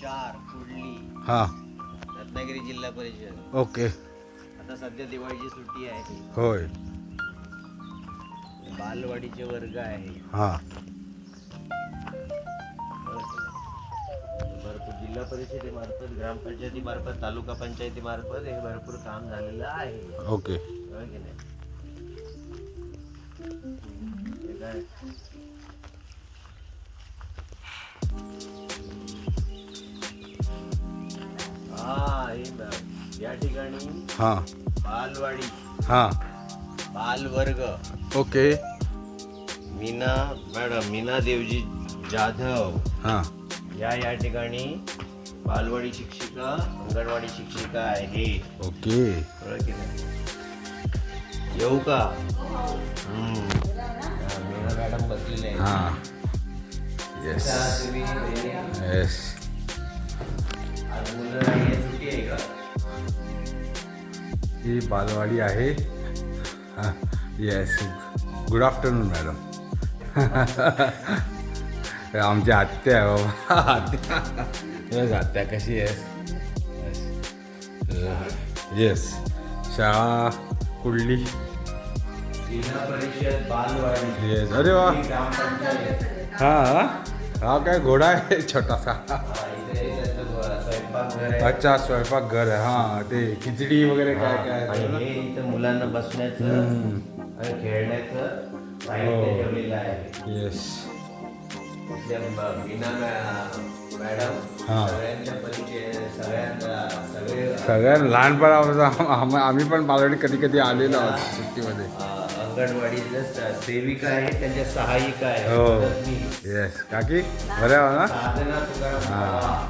चार कुडली. हां. रत्नागिरी जिल्हा परिषद. ओके. आता सध्या दिवाळीची सुट्टी आहे. होय. बालवाडीचे वर्ग आहे. हां. भरपूर जिल्हा परिषदेमार्फत ग्रामपंचायतीमार्फत तालुका पंचायतीमार्फत हे भरपूर काम झालेलं आहे. ओके. होय की नाही? हे काय? या ठिकाणी हां. बालवाडी हां. बालवर्ग. ओके. मीना मॅडम मीना देवजी जाधव. हां. या या ठिकाणी बालवाडी शिक्षिका अंगणवाडी शिक्षिका आहे. ओके. कळलं की नाही? येऊ का? हम्म. हा, मीना मॅडम बसलेले आहेत. हां. येस तुम्ही हे- येस आज मुलं आहे, सुट्टी आहे का? ही बालवाडी आहे. येस गुड आफ्टरनून मॅडम आमची आत्या आहे बाबा. आत्या. येस आत्या कशी आहे? येस शाळा कुठली? बालवाडी. येस अरे वा. ही हा. हा काय घोडा आहे? छोटासा. हा, स्वयंपाकघर आहे. अच्छा स्वयंपाक घर आहे. हा ते खिचडी वगैरे काय काय आणि हे इथं मुलांना बसण्याचं आणि खेळण्याचं साहित्य हो. ठेवलेलं आहे. येस इथल्या ब- मीना मॅ- मॅडम हा. सगळ्यांच्या परिचय सगळ्यांना सगळे लहानपणापासून आम- आम्ही पण बालवाडी कधी कधी आलेलो आहोत सुट्टीमध्ये. अंगणवाडीच्या सेविका आहेत त्यांच्या सहायिका आहेत हो. मदतनीस. येस काकी बरं आहे ना? साधना तुकाराम हा.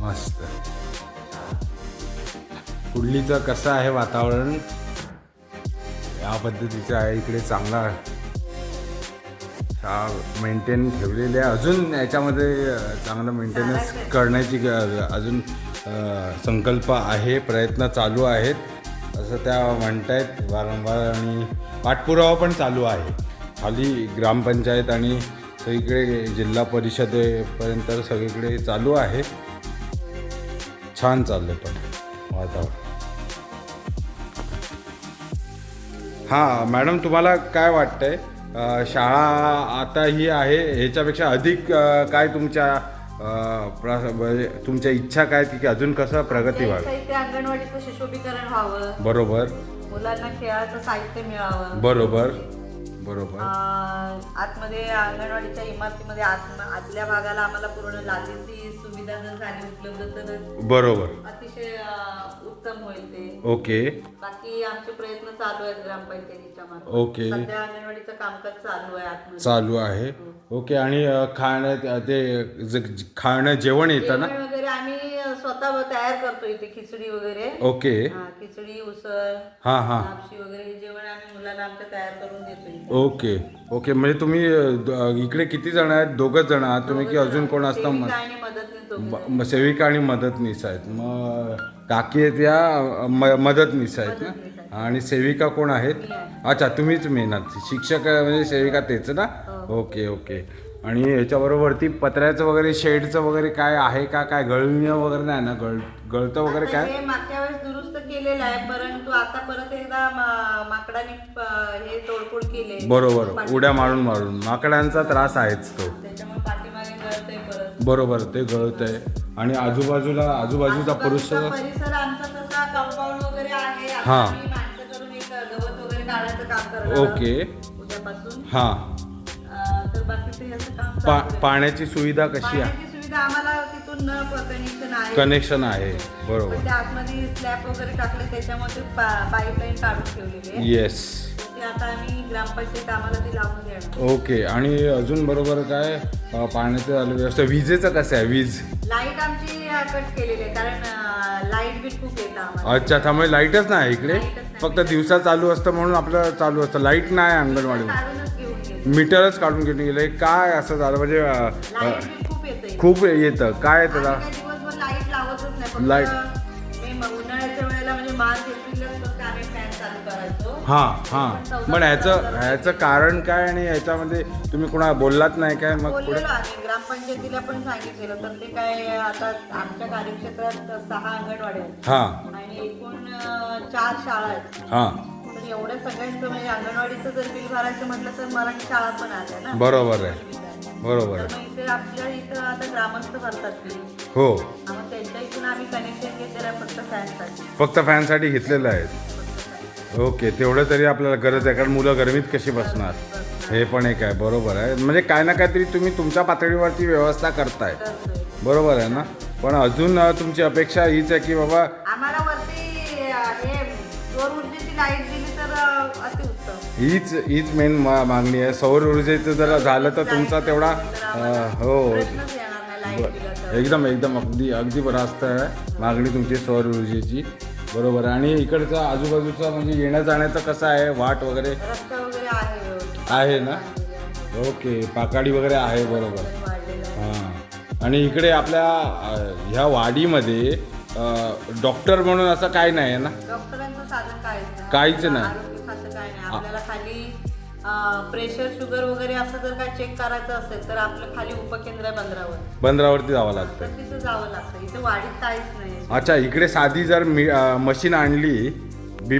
मस्त. कुडलीचं कसं आहे वातावरण? या पद्धतीचं आहे इकडे चांगला. मेंटेन ठेवलेले आहे. अजून याच्यामध्ये चांगलं मेंटेनन्स करण्याची अजून संकल्प आहे प्रयत्न चालू आहेत. असं त्या म्हणतायत वारंवार आणि पाठपुरावा पण चालू आहे. खाली ग्रामपंचायत आणि सगळीकडे जिल्हा परिषदेपर्यंत सगळीकडे चालू आहे. छान चाललं पण वातावरण. हां मॅडम तुम्हाला काय वाटतंय? शाळा आता ही आहे ह्याच्यापेक्षा अधिक काय तुमच्या म्हणजे तुमच्या इच्छा काय की अजून कसं प्रगती व्हावी? अंगणवाडीचं सुशोभीकरण व्हावं. बरोबर. मुलांना खेळाचं साहित्य मिळावं. बरोबर. बरोबर. आतमध्ये अंगणवाडीच्या इमारतीमध्ये आत आतल्या भागाला आम्हाला पूर्ण लादीची सुविधा जर झाली उपलब्ध तर बरोबर. अतिशय अं, उत्तम होईल ते. ओके. बाकी आमचे प्रयत्न चालू आहेत ग्रामपंचायतीच्या मार्फत. ओके. सध्या अंगणवाडीचं कामकाज चालू आहे आतमध्ये. चालू आहे. ओके आणि अं, खाणं ते ज- खाणं जेवण येतं ना? जेवण वगैरे आम्ही स्वतः तयार करतो इथे खिचडी वगैरे. ओके. हा, खिचडी उसळ हां हां. लापशी वगैरे हे जेवण आम्ही मुलांना आमच्या तयार करून देतो इथे. ओके. ओके म्हणजे तुम्ही अ, द- अ, इकडे किती जण आहेत? दोघंच जण आहात तुम्ही की अजून कोण असतं सेविका मग? आणि मदतनीस दोघे म- सेविका आणि मदतनीस आहेत. मग काकी आहेत या अ, म- मदतनीस आहेत ना? आणि सेविका कोण आहेत? अच्छा तुम्हीच मेन आहात शिक्षक म्हणजे सेविका तेच ना? Okay okay. आणि ह्याच्याबरोबरती पत्र्याचं वगैरे शेडचं वगैरे काय आहे का? काय गळणं वगैरे नाही ना? गळ गळतं वगैरे आता काय? हे मागच्या वेळेस दुरुस्त केलेलं आहे परंतु आता परत एकदा मा- माकडाने प- हे तोडफोड केले बरोबर उड्या मारून मारून. माकडांचा त्रास आहेच तो. त्याच्यामुळे पाठीमागे गळतंय परत. बरोबर ते गळत आहे आणि आजूबाजूला आजूबाजूचा पुरुष आजूबाजूचा परिसर आमचा तसा कंपाऊंड वगैरे आहे. आता हा. आम्ही माणसं करून एक गवत वगैरे काढायचं काम करणार ओके. उद्यापासून. हां. तर बाकीचं याचं काम पा चालू आहे. पाण्याची सुविधा कशी आहे? पाण्याची सुविधा आम्हाला तिथून न कनेक्शन आहे. कनेक्शन आहे. बरोबर. पण त्या आतमध्ये स्लॅब वगैरे टाकले त्याच्यामध्ये पाईपलाईन काढून ठेवलेली आहे. येस ते आता आम्ही ग्रामपंचायत आम्हाला ती लावून देणार ओके आणि अजून बरोबर काय? अ, पाण्याचं झालं व्यवस्था विजेचं कसं आहे? वीज. लाइट आमची कट केलेली आहे. कारण लाइट बिल खूप येतं आम्हाला. अच्छा त्यामुळे लाईटच नाही इकडे? नाही. फक्त दिवसा चालू असतं म्हणून आपलं चालू असतं. लाइट नाही अंगणवाडीमध्ये. काढूनच घेऊन गेले मीटरच काढून घेऊन गेले. काय असं झालं? म्हणजे खूप येतं खूप येतं. काय त्याला लाइट लावतच नाही. Light. फक्त मे म- उन्हाळ्याच्या वेळेला म्हणजे मार्च एप्रिललाच फक्त आम्ही फॅन चालू करायचो. हां हां. पण ह्याचं ह्याचं कारण काय आणि ह्याच्यामध्ये तुम्ही कुणा बोललात नाही काय? मग पुढे बोललेलो आम्ही. ग्रामपंचायतीला पण सांगितलेलं. तर ते काय आता आमच्या कार्यक्षेत्रात सहा अंगणवाड्या आहेत. हां. आणि एकूण अं, चार शाळा आहेत. हां. तर एवढ्या सगळ्यांचं म्हणजे अंगणवाडीचं जर बिल भरायचं म्हटलं तर मराठी शाळा पण आल्या ना. बरोबर आहे. बरोबर आहे. इथे आपल्या इथं आता ग्रामस्थ भरतात बिल हो. मग त्यांच्या इथून आम्ही कनेक्शन घेतलेलं आहे फक्त फॅनसाठी फक्त फॅनसाठी घेतलेलं आहे. ओके तेवढं तरी आपल्याला गरज आहे कारण मुलं गरमीत कशी बसणार? हे पण एक आहे बरोबर आहे. म्हणजे काय ना काहीतरी तुम्ही तुमच्या पातळीवरती व्यवस्था करताय. बरोबर आहे ना? पण अजून तुमची अपेक्षा हीच आहे की बाबा आम्हाला वरती हे सौर ऊर्जेची लाइट हीच हीच मेन मागणी आहे. सौर ऊर्जेचं जर झालं तर तुमचा तेवढा हो. एकदम एकदम अगदी अगदी रास्त आहे. मागणी तुमची सौर ऊर्जेची. बरोबर आणि इकडचा आजूबाजूचा म्हणजे येण्या जाण्याचं कसं आहे? वाट वगैरे? आहे. ना? ओके. पाकाडी वगैरे आहे बरोबर. हां. आणि इकडे आपल्या ह्या वाडीमध्ये डॉक्टर म्हणून असं काय नाही आहे ना? काहीच नाही. खातं काय नाही. आपल्याला खाली प्रेशर शुगर वगैरे असं जर काय चेक करायचं असेल तर आपलं खाली उपकेंद्र आहे बंदरावर. बंदरावरती जावं लागतं. तर तिथं जावं लागतं. इथं वाढीत काहीच नाही अच्छा इकडे साधी जर मी मशीन आणली बी